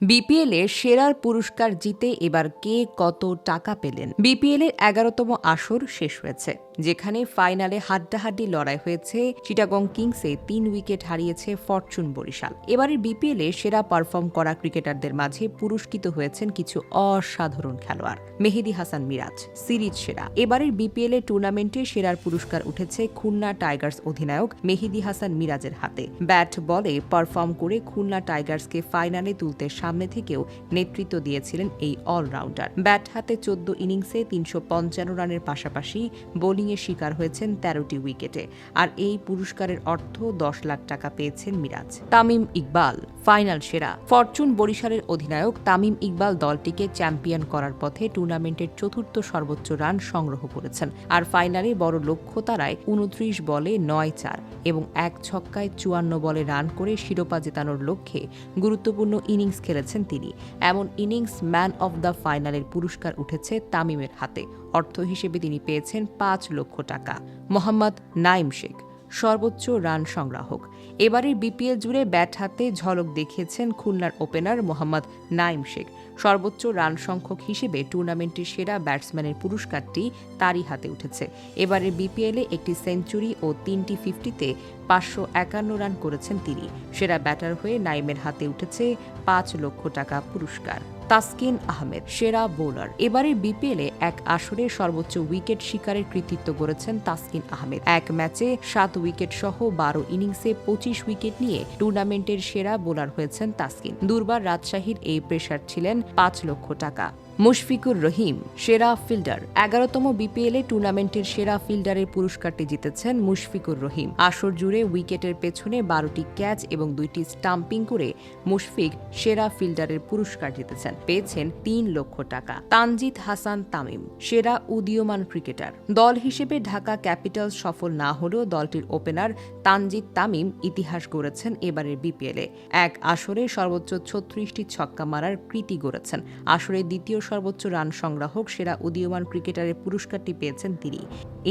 BPL সেরার পুরস্কার জিতে এবার কে কত টাকা পেলেন? বিপিএল এর এগারোতম আসর শেষ হয়েছে। যেখানে ফাইনালে হাড্ডাহাড্ডি লড়াই হয়েছে, চিটাগং কিংসে তিন উইকেট হারিয়েছে ফরচুন বরিশাল। এবারের বিপিএল সেরা পারফর্ম করা ক্রিকেটারদের মাঝে পুরস্কৃত হয়েছেন কিছু অসাধারণ খেলোয়াড়। মেহেদি হাসান মিরাজ, সিরিজ সেরা। এবারের বিপিএল এ টুর্নামেন্টে সেরার পুরস্কার উঠেছে খুলনা টাইগার্স অধিনায়ক মেহেদি হাসান মিরাজের হাতে। ব্যাট বলে পারফর্ম করে খুলনা টাইগার্সকে ফাইনালে তুলতে সামনে থেকেও নেতৃত্ব দিয়েছিলেন এই অলরাউন্ডার। ব্যাট হাতে চোদ্দ ইনিংসে তিনশো পঞ্চান্ন রানের পাশাপাশি বোলিংয়ের শিকার হয়েছেন তেরোটি উইকেটে। আর এই পুরস্কারের অর্থ দশ লাখ টাকা পেয়েছেন মিরাজ। তামিম ইকবাল, ফাইনাল সেরা। ফরচুন বরিশালের অধিনায়ক তামিম ইকবাল দলটিকে চ্যাম্পিয়ন করার পথে টুর্নামেন্টের চতুর্থ সর্বোচ্চ রান সংগ্রহ করেছেন। আর ফাইনালে বড় লক্ষ্য তারায় উনত্রিশ বলে নয় চার এবং এক ছক্কায় চুয়ান্ন বলে রান করে শিরোপা জেতানোর লক্ষ্যে গুরুত্বপূর্ণ ইনিংস খেলেছেন তিনি। এমন ইনিংস ম্যান অব দ্য ফাইনালের পুরস্কার উঠেছে তামিমের হাতে। অর্থ হিসেবে তিনি পেয়েছেন পাঁচ লক্ষ টাকা। মোহাম্মদ নাইম শেখ, সর্বোচ্চ রান সংগ্রাহক। এবারের বিপিএল জুড়ে ব্যাট হাতে ঝলক দেখিয়েছেন খুলনার ওপেনার মোহাম্মদ নাইম শেখ। সর্বোচ্চ রান সংখ্যক হিসেবে টুর্নামেন্টের সেরা ব্যাটসম্যানের পুরস্কারটি তারই হাতে উঠেছে। এবারের বিপিএলে একটি সেঞ্চুরি ও তিনটি ফিফটিতে পাঁচশো একান্ন রান করেছেন তিনি। সেরা ব্যাটার হয়ে নাইমের হাতে উঠেছে পাঁচ লক্ষ টাকা পুরস্কার। তাসকিন আহমেদ, সেরা বোলার। এবারের বিপিএলে এক আসরে সর্বোচ্চ উইকেট শিকারের কৃতিত্ব গড়েছেন তাসকিন আহমেদ। এক ম্যাচে সাত উইকেট সহ বারো ইনিংসে পঁচিশ উইকেট নিয়ে টুর্নামেন্টের সেরা বোলার হয়েছেন তাসকিন। দুর্বার রাজশাহীর এই প্রেশার ছিলেন পাঁচ লক্ষ টাকা। মুশফিকুর রহিম, সেরা ফিল্ডার। এগারোতম বিপিএলে টুর্নামেন্টের সেরা ফিল্ডারের পুরস্কারটি জিতেছেন মুশফিকুর রহিম। আসর জুড়ে উইকেটের পেছনে বারোটি ক্যাচ এবং দুইটি স্টাম্পিং করে মুশফিক সেরা ফিল্ডারের পুরস্কার জিতেছেন। পেয়েছেন তিন লক্ষ টাকা। তানজিদ হাসান তামিম, সেরা উদীয়মান ক্রিকেটার। দল হিসেবে ঢাকা ক্যাপিটালস সফল না হলেও দলটির ওপেনার তানজিদ তামিম ইতিহাস গড়েছেন এবারের বিপিএলে এক আসরে সর্বোচ্চ ছত্রিশটি ছক্কা মারার কৃতি গড়েছেন। আসরে দ্বিতীয় সর্বোচ্চ রান সংগ্রাহক, সেরা উদীয়মান ক্রিকেটারের পুরস্কারটি পেয়েছেন তিনি।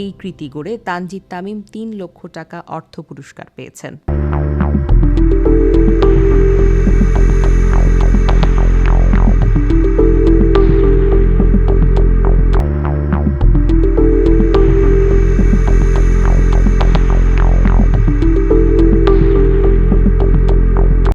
এই কৃতি গড়ে তানজিদ তামিম তিন লক্ষ টাকা অর্থ পুরস্কার পেয়েছেন।